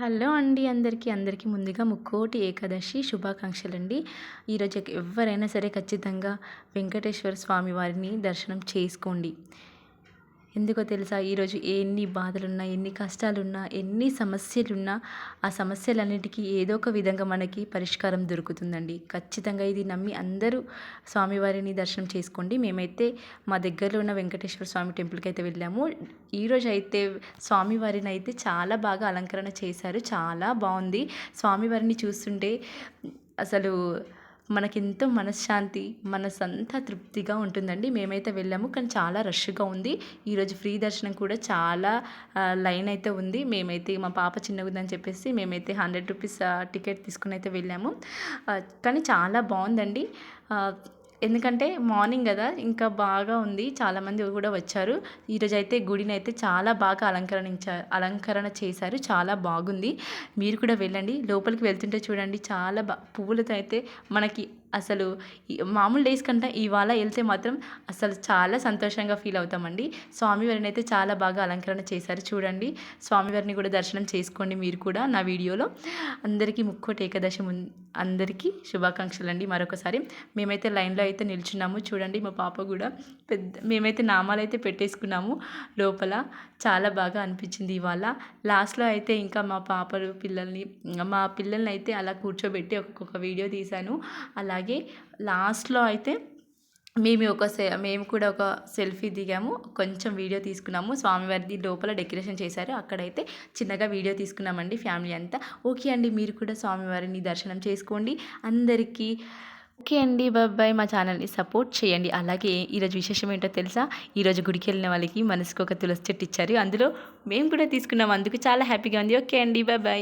Hello అండి అందరికీ అందరికీ ముందుగా ముక్కోటి ఏకాదశి శుభాకాంక్షలు అండి ఈరోజు ఎవరైనా సరే ఖచ్చితంగా వెంకటేశ్వర స్వామి వారిని దర్శనం చేసుకోండి. ఎందుకో తెలుసా? ఈరోజు ఎన్ని బాధలున్నా ఎన్ని కష్టాలున్నా ఎన్ని సమస్యలున్నా ఆ సమస్యలన్నిటికీ ఏదో ఒక విధంగా మనకి పరిష్కారం దొరుకుతుందండి. ఖచ్చితంగా ఇది నమ్మి అందరూ స్వామివారిని దర్శనం చేసుకోండి. మేమైతే మా దగ్గరలో ఉన్న వెంకటేశ్వర స్వామి టెంపుల్కి అయితే వెళ్ళాము. ఈరోజు అయితే స్వామివారిని అయితే చాలా బాగా అలంకరణ చేశారు. చాలా బాగుంది. స్వామివారిని చూస్తుంటే అసలు మనకెంతో మనశ్శాంతి మనసంతా తృప్తిగా ఉంటుందండి. మేమైతే వెళ్ళాము కానీ చాలా రష్గా ఉంది. ఈరోజు ఫ్రీ దర్శనం కూడా చాలా లైన్ అయితే ఉంది. మేమైతే మా పాప చిన్నగుందని చెప్పేసి మేమైతే హండ్రెడ్ రూపీస్ టికెట్ తీసుకుని అయితే వెళ్ళాము కానీ చాలా బాగుందండి. ఎందుకంటే మార్నింగ్ కదా ఇంకా బాగా ఉంది. చాలామంది కూడా వచ్చారు. ఈరోజు అయితే గుడిని అయితే చాలా బాగా అలంకరించారు అలంకరణ చేశారు. చాలా బాగుంది. మీరు కూడా వెళ్ళండి. లోపలికి వెళ్తుంటే చూడండి చాలా బా పువ్వులతో అయితే మనకి అసలు మామూలు డేస్ కంటే ఇవాళ వెళ్తే మాత్రం అసలు చాలా సంతోషంగా ఫీల్ అవుతామండి. స్వామివారిని అయితే చాలా బాగా అలంకరణ చేశారు చూడండి. స్వామివారిని కూడా దర్శనం చేసుకోండి మీరు కూడా నా వీడియోలో. అందరికీ ముక్కోటి ఏకాదశి అందరికీ శుభాకాంక్షలు అండి మరొకసారి మేమైతే లైన్లో అయితే నిల్చున్నాము చూడండి. మా పాప కూడా పెద్ద మేమైతే నామాలు అయితే పెట్టేసుకున్నాము లోపల. చాలా బాగా అనిపించింది ఇవాళ. లాస్ట్లో అయితే ఇంకా మా పాపలు పిల్లల్ని మా పిల్లల్ని అయితే అలా కూర్చోబెట్టి ఒక్కొక్క వీడియో తీశాను. అలా అలాగే లాస్ట్లో అయితే మేము ఒక సె మేము కూడా ఒక సెల్ఫీ దిగాము. కొంచెం వీడియో తీసుకున్నాము. స్వామివారిది లోపల డెకరేషన్ చేశారు. అక్కడైతే చిన్నగా వీడియో తీసుకున్నామండి ఫ్యామిలీ అంతా. ఓకే అండి మీరు కూడా స్వామివారిని దర్శనం చేసుకోండి. అందరికీ ఓకే అండి బాబాయ్ మా ఛానల్ని సపోర్ట్ చేయండి. అలాగే ఈరోజు విశేషం ఏంటో తెలుసా? ఈరోజు గుడికి వెళ్ళిన వాళ్ళకి మనసుకు ఒక తులసి చెట్టు ఇచ్చారు. అందులో మేము కూడా తీసుకున్నాం. అందుకు చాలా హ్యాపీగా ఉంది. ఓకే అండి బాబాయ్